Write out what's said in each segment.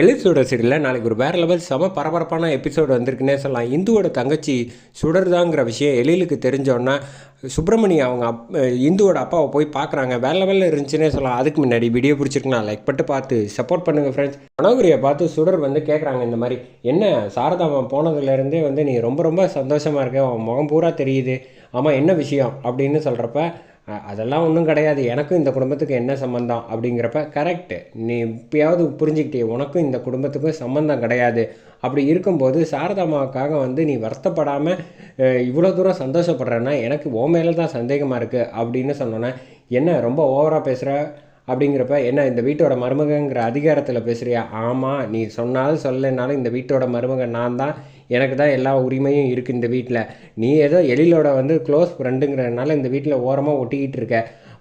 எலிசோட சீரியலில் நாளைக்கு ஒரு வேறு லெவல் செம பரபரப்பான எபிசோடு வந்திருக்குன்னே சொல்லலாம். இந்துவோட தங்கச்சி சுடர்தாங்கிற விஷயம் எழிலுக்கு தெரிஞ்சோன்னா சுப்பிரமணி அவங்க அப் இந்துவோட அப்பாவை போய் பார்க்குறாங்க வேறு லெவலில் இருந்துச்சுன்னே சொல்லலாம். அதுக்கு முன்னாடி வீடியோ பிடிச்சிருக்கலாம். லைக் பட்டு பார்த்து சப்போர்ட் பண்ணுங்கள் ஃப்ரெண்ட்ஸ் மனோகரியை பார்த்து சுடர் வந்து கேட்குறாங்க இந்த மாதிரி என்ன சாரதாமன் போனதுலேருந்தே வந்து நீ ரொம்ப ரொம்ப சந்தோஷமாக இருக்க. அவன் முகம் பூரா தெரியுது. ஆமாம் என்ன விஷயம்? அப்படின்னு சொல்கிறப்ப அதெல்லாம் ஒன்றும் கிடையாது. எனக்கும் இந்த குடும்பத்துக்கு என்ன சம்மந்தம் அப்படிங்கிறப்ப கரெக்டு நீ இப்பயாவது புரிஞ்சுக்கிட்டே உனக்கும் இந்த குடும்பத்துக்கும் சம்மந்தம் கிடையாது. அப்படி இருக்கும்போது சாரதாமாவுக்காக வந்து நீ வருத்தப்படாமல் இவ்வளோ தூரம் சந்தோஷப்படுறேன்னா எனக்கு ஓ மேலே தான் சந்தேகமாக இருக்குது அப்படின்னு சொன்னோன்னே என்ன ரொம்ப ஓவராக பேசுகிற அப்படிங்கிறப்ப என்ன இந்த வீட்டோட மருமகங்கிற அதிகாரத்தில் பேசுகிறியா ஆமாம் நீ சொன்னாலும் சொல்லலைனாலும் இந்த வீட்டோட மருமகன் நான் தான். எனக்கு தான் எல்லா உரிமையும் இருக்குது இந்த வீட்டில் நீ ஏதோ எழிலோட வந்து க்ளோஸ் ஃப்ரெண்டுங்கிறதுனால இந்த வீட்டில் ஓரமாக ஒட்டிக்கிட்டு இருக்க.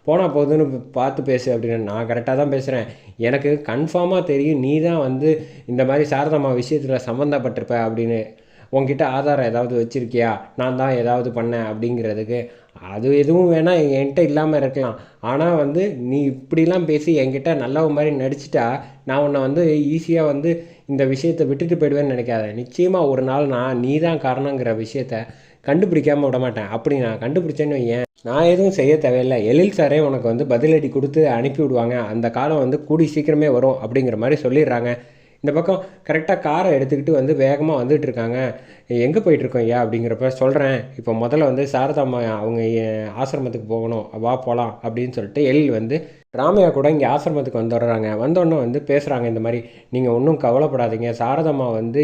போனால் போதுன்னு பார்த்து பேசு அப்படின்னு நான் கரெக்டாக தான் பேசுகிறேன் எனக்கு கன்ஃபார்மாக தெரியும் நீ தான் வந்து இந்த மாதிரி சாரதம்மா விஷயத்தில் சம்மந்தப்பட்டிருப்ப அப்படின்னு. உங்ககிட்ட ஆதாரம் ஏதாவது வச்சுருக்கியா? நான் தான் ஏதாவது பண்ணேன் அப்படிங்கிறதுக்கு. அது எதுவும் வேணால் என்கிட்ட இல்லாமல் இருக்கலாம். ஆனால் வந்து நீ இப்படிலாம் பேசி என்கிட்ட நல்லவ மாதிரி நடிச்சிட்டா நான் உன்னை வந்து ஈஸியாக வந்து இந்த விஷயத்தை விட்டுட்டு போயிடுவேன்னு நினைக்காத. நிச்சயமாக ஒரு நாள் நான் நீ தான் காரணங்கிற விஷயத்த கண்டுபிடிக்காமல் விட மாட்டேன். அப்படி நான் கண்டுபிடிச்சேன்னு ஏன் நான் எதுவும் செய்ய தேவையில்லை. எழில் சாரே உனக்கு வந்து பதிலடி கொடுத்து அனுப்பி விடுவாங்க அந்த காலம் வந்து கூடி சீக்கிரமே வரும் அப்படிங்கிற மாதிரி சொல்லிடுறாங்க. இந்த பக்கம் கரெக்டாக காரை எடுத்துக்கிட்டு வந்து வேகமாக வந்துட்டு இருக்காங்க. எங்கே போயிட்டுருக்கோம் ஐயா அப்படிங்கிறப்ப சொல்கிறேன் இப்போ முதல்ல வந்து சாரதாம்மா அவங்க ஆசிரமத்துக்கு போகணும். வா போகலாம் அப்படின்னு சொல்லிட்டு எழில் வந்து ராமையா கூட இங்கே ஆசிரமத்துக்கு வந்துடுறாங்க. வந்தோடனே வந்து பேசுகிறாங்க இந்த மாதிரி நீங்கள் ஒன்றும் கவலைப்படாதீங்க. சாரதம்மா வந்து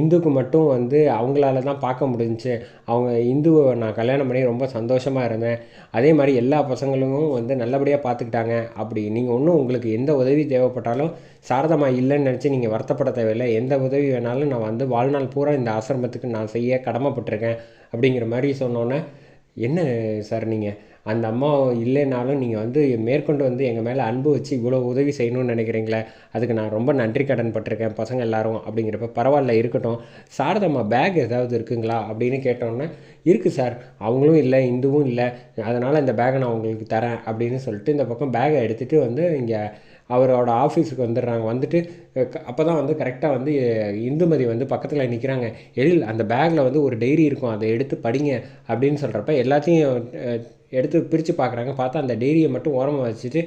இந்துக்கு மட்டும் வந்து அவங்களால தான் பார்க்க முடிஞ்சிச்சு. அவங்க இந்துவை நான் கல்யாணம் பண்ணி ரொம்ப சந்தோஷமாக இருந்தேன். அதே மாதிரி எல்லா பசங்களும் வந்து நல்லபடியாக பார்த்துக்கிட்டாங்க. அப்படி நீங்கள் ஒன்றும் உங்களுக்கு எந்த உதவி தேவைப்பட்டாலும் சாரதம்மா இல்லைன்னு நினச்சி நீங்கள் வருத்தப்பட தேவையில்லை. எந்த உதவி வேணாலும் நான் வந்து வாழ்நாள் பூரா இந்த ஆசிரமத்துக்கு நான் செய்ய கடமைப்பட்டிருக்கேன். அப்படிங்கிற மாதிரி சொன்னோன்னே என்ன சார் நீங்கள் அந்த அம்மா இல்லைனாலும் நீங்கள் வந்து மேற்கொண்டு வந்து எங்கள் மேலே அன்பு வச்சு இவ்வளோ உதவி செய்யணும்னு நினைக்கிறீங்களே? அதுக்கு நான் ரொம்ப நன்றி கடன் பட்டிருக்கேன் பசங்க எல்லாரும் அப்படிங்கிறப்ப. பரவாயில்ல இருக்கட்டும். சாரதம்மா பேக் ஏதாவது இருக்குங்களா? அப்படின்னு கேட்டோன்னே இருக்குது சார். அவங்களும் இல்லை இந்துவும் இல்லை. அதனால் இந்த பேக்கை நான் உங்களுக்கு தரேன் அப்படின்னு சொல்லிட்டு இந்த பக்கம் பேக்கை எடுத்துகிட்டு வந்து இங்கே அவரோட ஆஃபீஸுக்கு வந்துடுறாங்க. வந்துட்டு அப்போ தான் வந்து கரெக்டாக வந்து இந்துமதி வந்து பக்கத்தில் நிற்கிறாங்க எழில் அந்த பேக்கில் வந்து ஒரு டைரி இருக்கும். அதை எடுத்து படிங்க அப்படின்னு சொல்கிறப்ப எல்லாத்தையும் எடுத்து பிரித்து பார்க்குறாங்க பார்த்தா அந்த டைரியை மட்டும் ஓரமாக வச்சுட்டு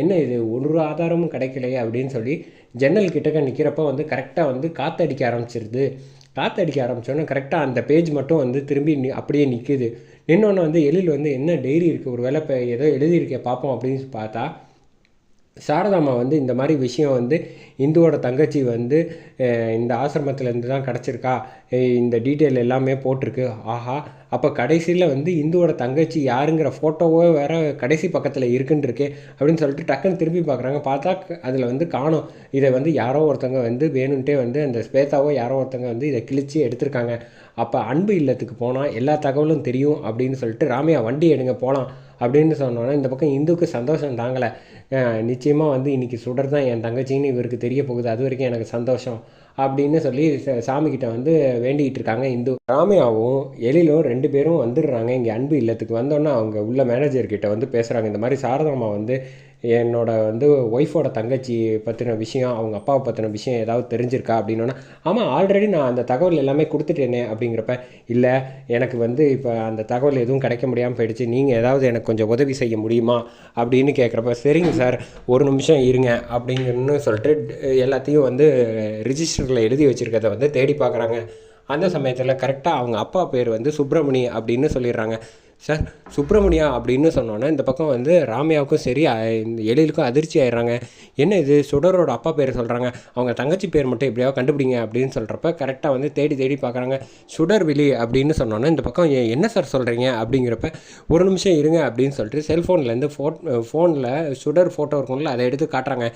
என்ன இது? ஒரு ஆதாரமும் கிடைக்கலையே அப்படின்னு சொல்லி ஜன்னல் கிட்டக்க நிற்கிறப்ப வந்து கரெக்டாக வந்து காற்றடிக்க ஆரம்பிச்சிருது. காற்றடிக்க ஆரம்பித்தோன்னே கரெக்டாக அந்த பேஜ் மட்டும் வந்து திரும்பி அப்படியே நிற்குது நின்னோன்னே வந்து எழில் வந்து என்ன டைரி இருக்குது ஒரு வேளை இப்போ ஏதோ எழுதியிருக்கே பார்ப்போம் அப்படின்னு பார்த்தா சாரதாம்மா வந்து இந்த மாதிரி விஷயம் வந்து இந்துவோட தங்கச்சி வந்து இந்த ஆசிரமத்துலேருந்து தான் கிடச்சிருக்கா இந்த டீட்டெயில் எல்லாமே போட்டிருக்கு. ஆஹா. அப்போ கடைசியில் வந்து இந்துவோட தங்கச்சி யாருங்கிற ஃபோட்டோவோ வேற கடைசி பக்கத்தில் இருக்குன்னு அப்படின்னு சொல்லிட்டு டக்குன்னு திரும்பி பார்க்குறாங்க பார்த்தா அதில் வந்து காணோம். இதை வந்து யாரோ ஒருத்தங்க வந்து வேணும்ட்டே வந்து அந்த ஸ்வேதாவோ யாரோ ஒருத்தங்க வந்து இதை கிழிச்சு எடுத்திருக்காங்க. அப்போ அன்பு இல்லத்துக்கு போனால் எல்லா தகவலும் தெரியும் அப்படின்னு சொல்லிட்டு ராமையா வண்டி எடுங்க போகலாம் அப்படின்னு சொன்னோன்னே இந்த பக்கம் இந்துக்கு சந்தோஷம் தாங்கலை. நிச்சயமாக வந்து இன்னைக்கு சுடர் தான் என் தங்கச்சின்னு இவருக்கு தெரிய போகுது. அது வரைக்கும் எனக்கு சந்தோஷம் அப்படின்னு சொல்லி ச- சாமிக்கிட்ட வந்து வேண்டிக்கிட்டு இருக்காங்க இந்து. ராமையாவும் எழிலும் ரெண்டு பேரும் வந்துடுறாங்க. இங்கே அன்பு இல்லத்துக்கு. வந்தோன்னே அவங்க உள்ள மேனேஜர்கிட்ட வந்து பேசுகிறாங்க இந்த மாதிரி சாரதாமா வந்து என்னோட வந்து ஒய்ஃபோட தங்கச்சி பற்றின விஷயம் அவங்க அப்பாவை பற்றின விஷயம் ஏதாவது தெரிஞ்சிருக்கா அப்படின்னோன்னா ஆமாம் ஆல்ரெடி நான் அந்த தகவல் எல்லாமே கொடுத்துட்டேனே அப்படிங்கிறப்ப இல்லை எனக்கு வந்து இப்போ அந்த தகவல் எதுவும் கிடைக்க முடியாமல் போயிடுச்சு நீங்கள் ஏதாவது எனக்கு கொஞ்சம் உதவி செய்ய முடியுமா அப்படின்னு கேட்குறப்ப சரிங்க சார் ஒரு நிமிஷம் இருங்க அப்படிங்கன்னு சொல்லிட்டு எல்லாத்தையும் வந்து ரிஜிஸ்டரில் எழுதி வச்சுருக்கிறத வந்து தேடி பார்க்குறாங்க அந்த சமயத்தில் கரெக்டாக அவங்க அப்பா பேர் வந்து சுப்பிரமணி அப்படின்னு சொல்லிடுறாங்க. சார் சுப்பிரமணியா அப்படின்னு சொன்னோன்னே இந்த பக்கம் வந்து ராமையாவுக்கும் சரி இந்த எழிலுக்கும் அதிர்ச்சி ஆயிடுறாங்க. என்ன இது? சுடரோட அப்பா பேர் சொல்கிறாங்க அவங்க தங்கச்சி பேர் மட்டும் எப்படியாவது கண்டுபிடிங்க அப்படின்னு சொல்கிறப்ப கரெக்டாக வந்து தேடி தேடி பார்க்குறாங்க. சுடர் விழி அப்படின்னு சொன்னோன்னே இந்த பக்கம் என்ன சார் சொல்கிறீங்க அப்படிங்கிறப்ப ஒரு நிமிஷம் இருங்க அப்படின்னு சொல்லிட்டு செல்ஃபோன்லேருந்து ஃபோட் ஃபோனில் சுடர் ஃபோட்டோ இருக்கும்ல அதை எடுத்து காட்டுறாங்க.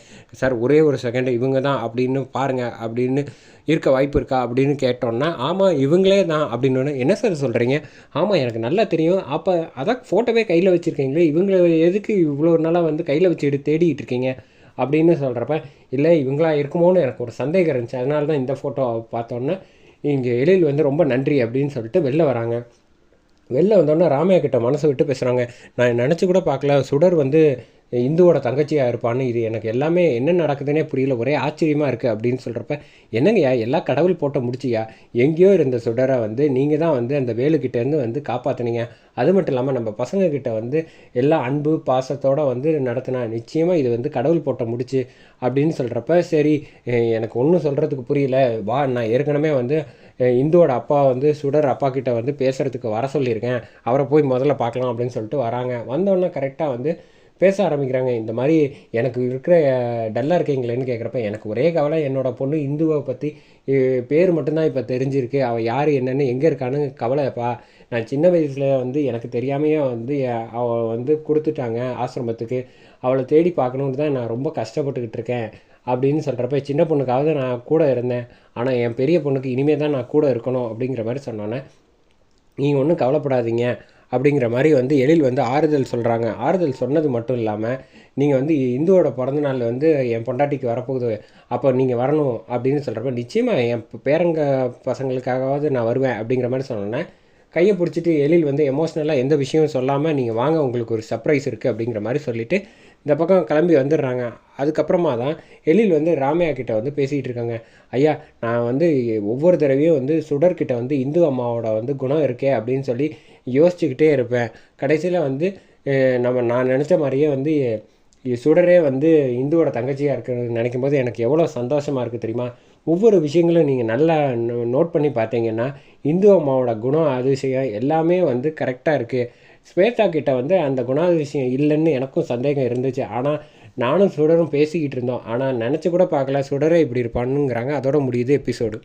சார் ஒரே ஒரு செகண்ட் இவங்க தான் அப்படின்னு பாருங்கள் அப்படின்னு இருக்க வாய்ப்பு இருக்கா அப்படின்னு கேட்டோன்னா ஆமாம் இவங்களே தான் அப்படின்னு. என்ன சார் சொல்கிறீங்க ஆமாம் எனக்கு நல்லா தெரியும். அப்போ அதான் ஃபோட்டோவே கையில் வச்சுருக்கீங்களே? இவங்களை எதுக்கு இவ்வளோ நாளாக வந்து கையில் வச்சுட்டு தேடிட்டு இருக்கீங்க? அப்படின்னு சொல்கிறப்ப இல்லை இவங்களா இருக்குமோன்னு எனக்கு ஒரு சந்தேகம் இருந்துச்சு. அதனால தான் இந்த ஃபோட்டோ பார்த்தோன்னே இங்கே எழில் வந்து ரொம்ப நன்றி அப்படின்னு சொல்லிட்டு வெளில வராங்க. வெளில வந்தோடனே ராமையா கிட்ட மனசை விட்டு பேசுகிறாங்க நான் நினச்சி கூட பார்க்கல. சுடர் வந்து இந்துவோட தங்கச்சியாக இருப்பான்னு இது எனக்கு எல்லாமே என்ன நடக்குதுன்னே புரியல. ஒரே ஆச்சரியமாக இருக்குது அப்படின்னு சொல்கிறப்ப என்னங்கய்யா எல்லா கடவுள் போட்ட முடிச்சியா? எங்கேயோ இருந்த சுடரை வந்து நீங்கள் தான் வந்து அந்த வேலுக்கிட்டேருந்து வந்து காப்பாற்றுனீங்க அது மட்டும் இல்லாமல் நம்ம பசங்கக்கிட்ட வந்து எல்லா அன்பு பாசத்தோடு வந்து நடத்தினா நிச்சயமாக இது வந்து கடவுள் போட்ட முடிச்சு அப்படின்னு சொல்கிறப்ப சரி எனக்கு ஒன்றும் சொல்கிறதுக்கு புரியல. வா நான் ஏற்கனவே வந்து இந்துவோட அப்பா வந்து சுடர் அப்பா கிட்ட வந்து பேசுகிறதுக்கு வர சொல்லியிருக்கேன். அவரை போய் முதல்ல பார்க்கலாம் அப்படின்னு சொல்லிட்டு வராங்க. வந்தோடனே கரெக்டாக வந்து பேச ஆரம்பிக்கிறாங்க. இந்த மாதிரி எனக்கு இருக்கிற டல்லாக இருக்கீங்களேன்னு கேட்குறப்ப எனக்கு ஒரே கவலை என்னோட பொண்ணு இந்துவை பற்றி பேர் மட்டும்தான் இப்போ தெரிஞ்சிருக்கு. அவள் யார் என்னென்னு எங்கே இருக்கான்னு கவலைப்பா நான் சின்ன வயசில் வந்து எனக்கு தெரியாமையே வந்து அவள் வந்து கொடுத்துட்டாங்க ஆசிரமத்துக்கு. அவளை தேடி பார்க்கணுன்னு தான் நான் ரொம்ப கஷ்டப்பட்டுக்கிட்டு இருக்கேன் அப்படின்னு சொல்கிறப்ப சின்ன பொண்ணுக்காவது நான் கூட இருந்தேன். ஆனால் என் பெரிய பொண்ணுக்கு இனிமேல் தான் நான் கூட இருக்கணும் அப்படிங்கிற மாதிரி சொன்னோன்னே நீங்கள் ஒன்றும் கவலைப்படாதீங்க. அப்படிங்கிற மாதிரி வந்து எழில் வந்து ஆறுதல் சொல்கிறாங்க ஆறுதல் சொன்னது மட்டும் இல்லாமல் நீங்கள் வந்து இந்துவோட பிறந்தநாள் வந்து என் பொண்டாட்டிக்கு வரப்போகுது அப்போ நீங்கள் வரணும் அப்படின்னு சொல்கிறப்ப நிச்சயமாக என் பேரங்க பசங்களுக்காகவாவது நான் வருவேன் அப்படிங்கிற மாதிரி சொன்னோன்னே கையை பிடிச்சிட்டு எழில் வந்து எமோஷ்னலாக எந்த விஷயமும் சொல்லாமல் நீங்கள் வாங்க உங்களுக்கு ஒரு சர்ப்ரைஸ் இருக்குது அப்படிங்கிற மாதிரி சொல்லிவிட்டு இந்த பக்கம் கிளம்பி வந்துடுறாங்க. அதுக்கப்புறமா தான் எழில் வந்து ராமையா கிட்ட வந்து பேசிகிட்டு இருக்காங்க. ஐயா நான் வந்து ஒவ்வொரு தடவையும் வந்து சுடர்கிட்ட வந்து இந்து அம்மாவோட வந்து குணம் இருக்கே அப்படின்னு சொல்லி யோசிச்சுக்கிட்டே இருப்பேன். கடைசியில் வந்து நம்ம நான் நினச்ச மாதிரியே வந்து சுடரே வந்து இந்துவோட தங்கச்சியாக இருக்கிறது நினைக்கும் போது எனக்கு எவ்வளோ சந்தோஷமாக இருக்குது தெரியுமா? ஒவ்வொரு விஷயங்களும் நீங்கள் நல்லா நோட் பண்ணி பார்த்தீங்கன்னா இந்து அம்மாவோட குணம் அதிசயம் எல்லாமே வந்து கரெக்டாக இருக்குது ஸ்வேதா கிட்ட வந்து அந்த குணாதிசயம் இல்லைன்னு எனக்கும் சந்தேகம் இருந்துச்சு. ஆனால் நானும் சுடரும் பேசிக்கிட்டு இருந்தோம். ஆனால் நினச்சி கூட பார்க்கல. சுடரே இப்படி இருப்பானுங்கிறாங்க. அதோட முடியுது எபிசோடு.